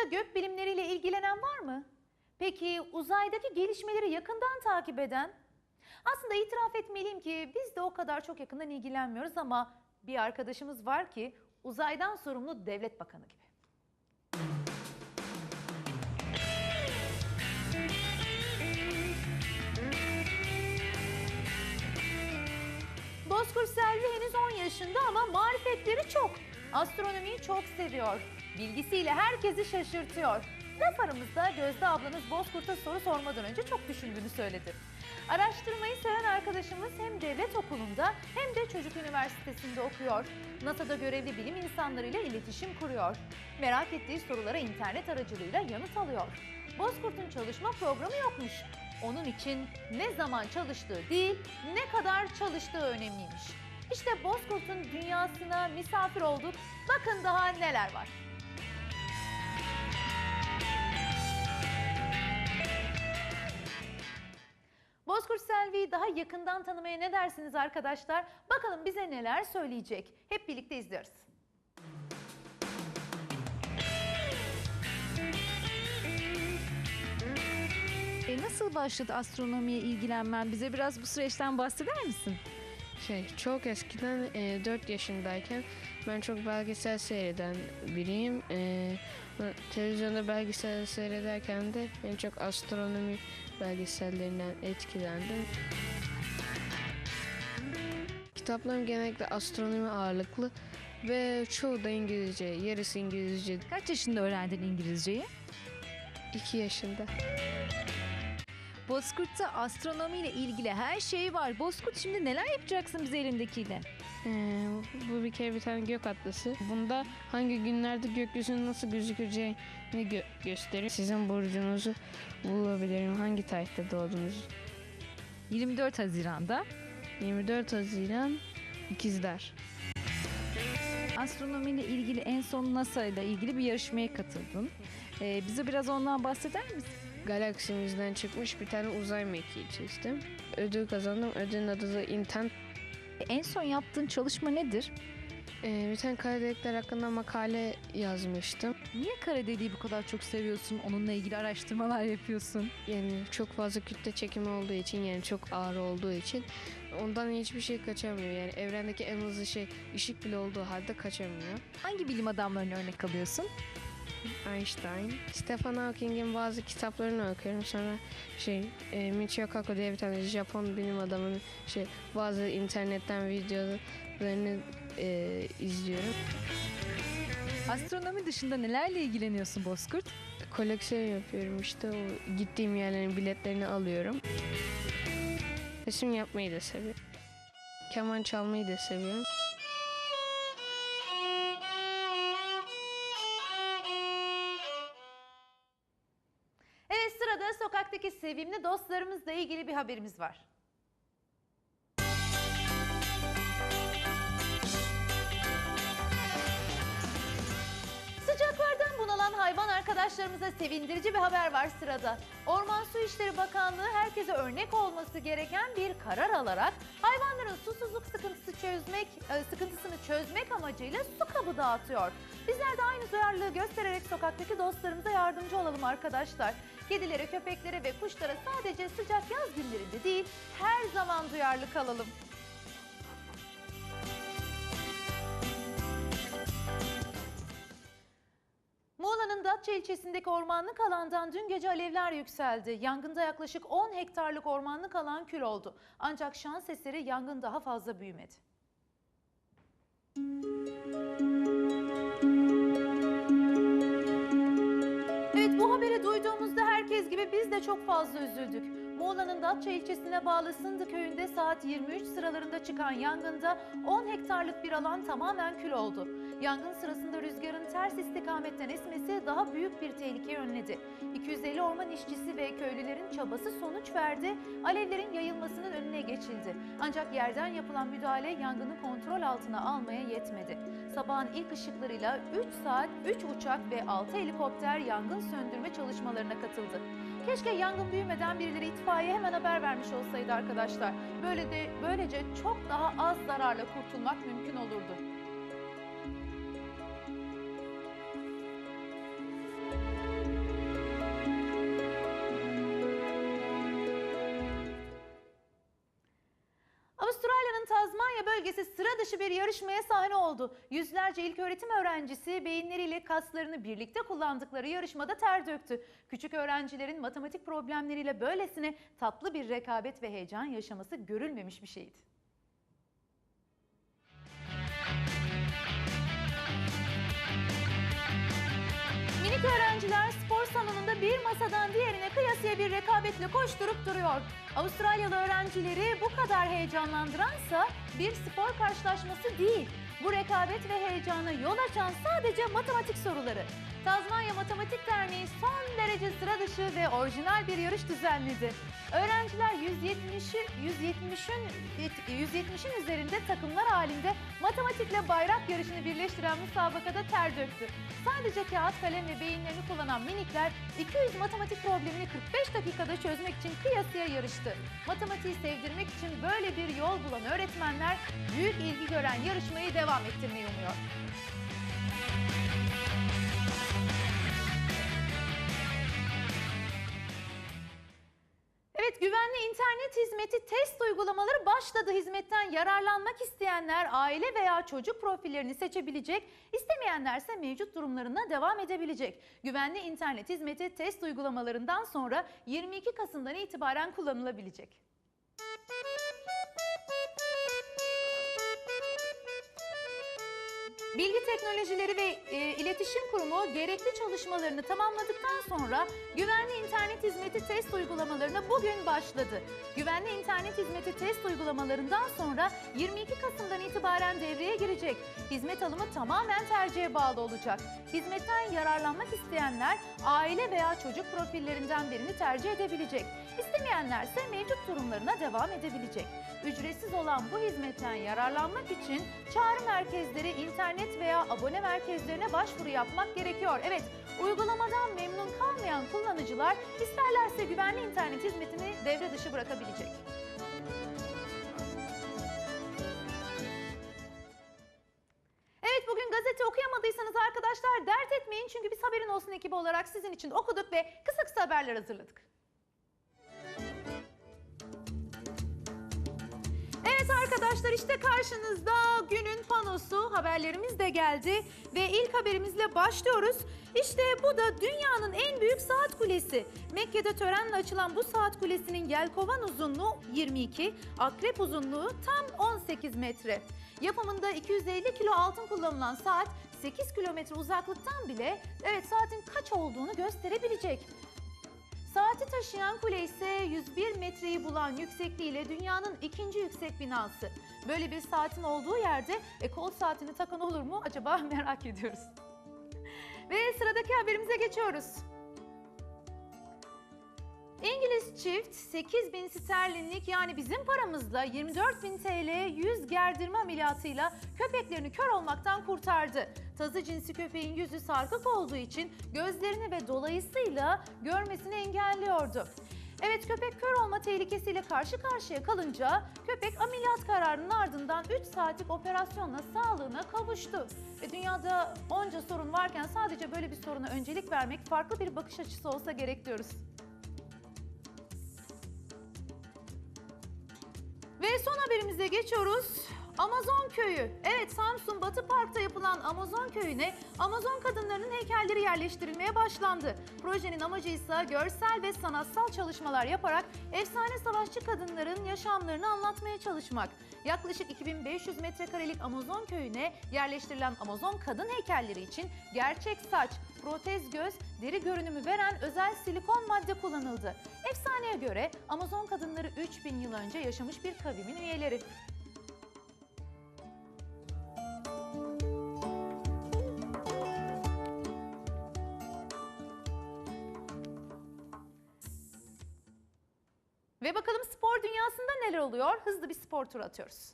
Aranızda gök bilimleriyle ilgilenen var mı? Peki uzaydaki gelişmeleri yakından takip eden? Aslında itiraf etmeliyim ki biz de o kadar çok yakından ilgilenmiyoruz ama bir arkadaşımız var ki uzaydan sorumlu devlet bakanı gibi. Bozkurt Selvi henüz 10 yaşında ama marifetleri çok. Astronomiyi çok seviyor. Bilgisiyle herkesi şaşırtıyor. Laf aramızda Gözde ablanız Bozkurt'a soru sormadan önce çok düşündüğünü söyledi. Araştırmayı seven arkadaşımız hem devlet okulunda hem de çocuk üniversitesinde okuyor. NASA'da görevli bilim insanlarıyla iletişim kuruyor. Merak ettiği sorulara internet aracılığıyla yanıt alıyor. Bozkurt'un çalışma programı yokmuş. Onun için ne zaman çalıştığı değil, ne kadar çalıştığı önemliymiş. İşte Bozkurt'un dünyasına misafir olduk. Bakın daha neler var. Bozkurt Selvi'yi daha yakından tanımaya ne dersiniz arkadaşlar? Bakalım bize neler söyleyecek. Hep birlikte izliyoruz. E, nasıl başladı astronomiye ilgilenmen? Bize biraz bu süreçten bahseder misin? Şey çok eskiden e, 4 yaşındayken ben çok belgesel seyreden biriyim. E, televizyonda belgesel seyrederken de en çok astronomi belgesellerinden etkilendim. Kitaplarım genellikle astronomi ağırlıklı ve çoğu da İngilizce, yarısı İngilizce. Kaç yaşında öğrendin İngilizceyi? 2 yaşında. Bozkurt'ta astronomiyle ilgili her şey var. Bozkurt şimdi neler yapacaksın bize elindekiyle? Ee, bu bir kere bir tane gök atlası. Bunda hangi günlerde gökyüzünün nasıl gözükeceğini gö- gösterir. Sizin burcunuzu bulabilirim. Hangi tarihte doğdunuz? 24 Haziran'da 24 Haziran İkizler. astronomiyle ilgili en son NASA ile ilgili bir yarışmaya katıldın. E, bize biraz ondan bahseder misin? Galaksimizden çıkmış bir tane uzay mekiği çizdim. Ödül kazandım. Ödülün adı da Intent. En son yaptığın çalışma nedir? Ee, bir tane kara delikler hakkında makale yazmıştım. Niye kara deliği bu kadar çok seviyorsun? Onunla ilgili araştırmalar yapıyorsun. Yani çok fazla kütle çekimi olduğu için yani çok ağır olduğu için ondan hiçbir şey kaçamıyor. Yani evrendeki en hızlı şey ışık bile olduğu halde kaçamıyor. Hangi bilim adamlarını örnek alıyorsun? Einstein. Stephen Hawking'in bazı kitaplarını okuyorum. Sonra şey e, Michio Kaku diye bir tane Japon bilim adamının şey bazı internetten videolarını e, izliyorum. Astronomi dışında nelerle ilgileniyorsun Bozkurt? Koleksiyon yapıyorum işte o gittiğim yerlerin biletlerini alıyorum. Resim yapmayı da seviyorum. Keman çalmayı da seviyorum. Sevimli dostlarımızla ilgili bir haberimiz var. Sıcaklardan bunalan hayvan arkadaşlarımıza sevindirici bir haber var sırada. Orman Su İşleri Bakanlığı herkese örnek olması gereken bir karar alarak hayvanların susuzluk sıkıntısı çözmek, e, sıkıntısını çözmek amacıyla su kabı dağıtıyor. Bizler de aynı duyarlılığı göstererek sokaktaki dostlarımıza yardımcı olalım arkadaşlar. Kedilere, köpeklere ve kuşlara sadece sıcak yaz günlerinde değil, her zaman duyarlı kalalım. Muğla'nın Datça ilçesindeki ormanlık alandan dün gece alevler yükseldi. Yangında yaklaşık 10 hektarlık ormanlık alan kül oldu. Ancak şans eseri yangın daha fazla büyümedi. Evet haberi duyduğumuzda herkes gibi biz de çok fazla üzüldük. Muğla'nın Datça ilçesine bağlı Sındı köyünde saat 23 sıralarında çıkan yangında 10 hektarlık bir alan tamamen kül oldu. Yangın sırasında rüzgarın ters istikametten esmesi daha büyük bir tehlike önledi. 250 orman işçisi ve köylülerin çabası sonuç verdi. Alevlerin yayılmasının önüne geçildi. Ancak yerden yapılan müdahale yangını kontrol altına almaya yetmedi. Sabahın ilk ışıklarıyla 3 saat 3 uçak ve 6 helikopter yangın söndürme çalışmalarına katıldı. Keşke yangın büyümeden birileri itfaiye hemen haber vermiş olsaydı arkadaşlar. Böyle de böylece çok daha az zararla kurtulmak mümkün olurdu. Bir yarışmaya sahne oldu. Yüzlerce ilköğretim öğrencisi beyinleriyle kaslarını birlikte kullandıkları yarışmada ter döktü. Küçük öğrencilerin matematik problemleriyle böylesine tatlı bir rekabet ve heyecan yaşaması görülmemiş bir şeydi. Minik öğrenciler spor salonunda bir masadan diğerine kıyasıya bir rekabetle koşturup duruyor. Avustralyalı öğrencileri bu kadar heyecanlandıransa bir spor karşılaşması değil. Bu rekabet ve heyecana yol açan sadece matematik soruları. Tazmanya Matematik Derneği son derece sıra dışı ve orijinal bir yarış düzenledi. Öğrenciler 170'i 170'ün 170'in üzerinde takımlar halinde matematikle bayrak yarışını birleştiren müsabakada ter döktü. Sadece kağıt, kalem ve beyinlerini kullanan minikler 200 matematik problemini 45 dakikada çözmek için kıyasıya yarıştı. Matematiği sevdirmek için böyle bir yol bulan öğretmenler büyük ilgi gören yarışmayı devam ettirmeyi umuyor. İnternet hizmeti test uygulamaları başladı. Hizmetten yararlanmak isteyenler aile veya çocuk profillerini seçebilecek, istemeyenlerse mevcut durumlarına devam edebilecek. Güvenli internet hizmeti test uygulamalarından sonra 22 Kasım'dan itibaren kullanılabilecek. Bilgi Teknolojileri ve e, İletişim Kurumu gerekli çalışmalarını tamamladıktan sonra güvenli internet hizmeti test uygulamalarına bugün başladı. Güvenli internet hizmeti test uygulamalarından sonra 22 Kasım'dan itibaren devreye girecek. Hizmet alımı tamamen tercihe bağlı olacak. Hizmetten yararlanmak isteyenler aile veya çocuk profillerinden birini tercih edebilecek. İstemeyenlerse mevcut durumlarına devam edebilecek. Ücretsiz olan bu hizmetten yararlanmak için çağrı merkezleri, internet veya abone merkezlerine başvuru yapmak gerekiyor. Evet, uygulamadan memnun kalmayan kullanıcılar isterlerse güvenli internet hizmetini devre dışı bırakabilecek. Evet bugün gazete okuyamadıysanız arkadaşlar dert etmeyin çünkü biz haberin olsun ekibi olarak sizin için okuduk ve kısa kısa haberler hazırladık. Arkadaşlar işte karşınızda günün panosu haberlerimiz de geldi ve ilk haberimizle başlıyoruz. İşte bu da dünyanın en büyük saat kulesi. Mekke'de törenle açılan bu saat kulesinin yelkovan uzunluğu 22, akrep uzunluğu tam 18 metre. Yapımında 250 kilo altın kullanılan saat 8 kilometre uzaklıktan bile evet saatin kaç olduğunu gösterebilecek. Saati taşıyan kule ise 101 metreyi bulan yüksekliğiyle dünyanın ikinci yüksek binası. Böyle bir saatin olduğu yerde e, kol saatini takan olur mu acaba merak ediyoruz. Ve sıradaki haberimize geçiyoruz. İngiliz çift 8 bin sterlinlik yani bizim paramızla 24 bin TL yüz gerdirme ameliyatıyla köpeklerini kör olmaktan kurtardı. Tazı cinsi köpeğin yüzü sarkık olduğu için gözlerini ve dolayısıyla görmesini engelliyordu. Evet köpek kör olma tehlikesiyle karşı karşıya kalınca köpek ameliyat kararının ardından 3 saatlik operasyonla sağlığına kavuştu. Ve dünyada onca sorun varken sadece böyle bir soruna öncelik vermek farklı bir bakış açısı olsa gerek diyoruz. Ve son haberimize geçiyoruz. Amazon Köyü. Evet Samsun Batı Park'ta yapılan Amazon Köyü'ne Amazon kadınlarının heykelleri yerleştirilmeye başlandı. Projenin amacı ise görsel ve sanatsal çalışmalar yaparak efsane savaşçı kadınların yaşamlarını anlatmaya çalışmak. Yaklaşık 2500 metrekarelik Amazon Köyü'ne yerleştirilen Amazon kadın heykelleri için gerçek saç, protez göz, deri görünümü veren özel silikon madde kullanıldı. Efsaneye göre Amazon kadınları 3000 yıl önce yaşamış bir kavimin üyeleri. Neler oluyor? Hızlı bir spor turu atıyoruz.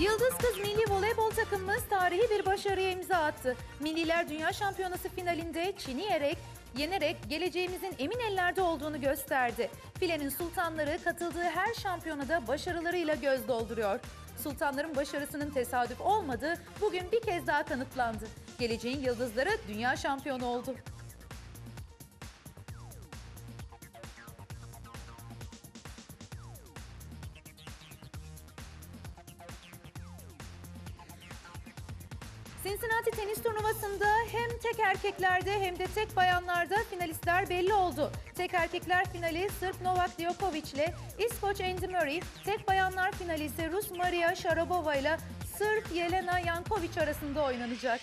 Yıldız Kız Milli Voleybol takımımız tarihi bir başarıya imza attı. Milliler Dünya Şampiyonası finalinde Çin'i yerek, yenerek geleceğimizin emin ellerde olduğunu gösterdi. Filenin sultanları katıldığı her şampiyonada başarılarıyla göz dolduruyor. Sultanların başarısının tesadüf olmadığı bugün bir kez daha kanıtlandı. Geleceğin yıldızları dünya şampiyonu oldu. Cincinnati tenis turnuvasında hem tek erkeklerde hem de tek bayanlarda finalistler belli oldu. Tek erkekler finali Sırp Novak Djokovic ile İskoç Andy Murray, tek bayanlar finali ise Rus Maria Sharapova ile Sırp Yelena Jankovic arasında oynanacak.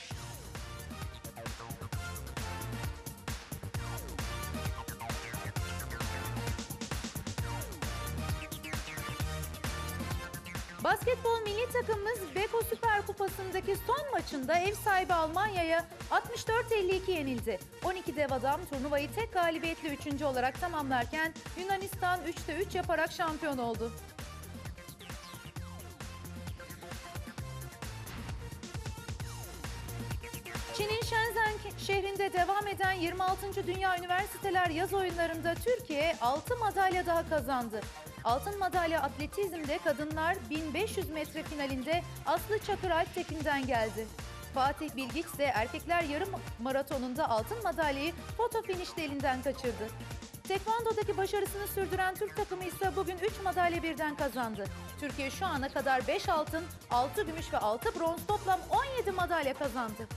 Basketbol milli takımımız Beko Süper Kupası'ndaki son maçında ev sahibi Almanya'ya 64-52 yenildi. 12 dev adam turnuvayı tek galibiyetle 3. olarak tamamlarken Yunanistan 3'te 3 yaparak şampiyon oldu. Çin'in Shenzhen şehrinde devam eden 26. Dünya Üniversiteler Yaz Oyunları'nda Türkiye 6 madalya daha kazandı. Altın madalya atletizmde kadınlar 1500 metre finalinde Aslı Çakır Alptekin'den geldi. Fatih Bilgiç ise erkekler yarım maratonunda altın madalyayı foto finişte elinden kaçırdı. Tekvando'daki başarısını sürdüren Türk takımı ise bugün 3 madalya birden kazandı. Türkiye şu ana kadar 5 altın, 6 gümüş ve 6 bronz toplam 17 madalya kazandı.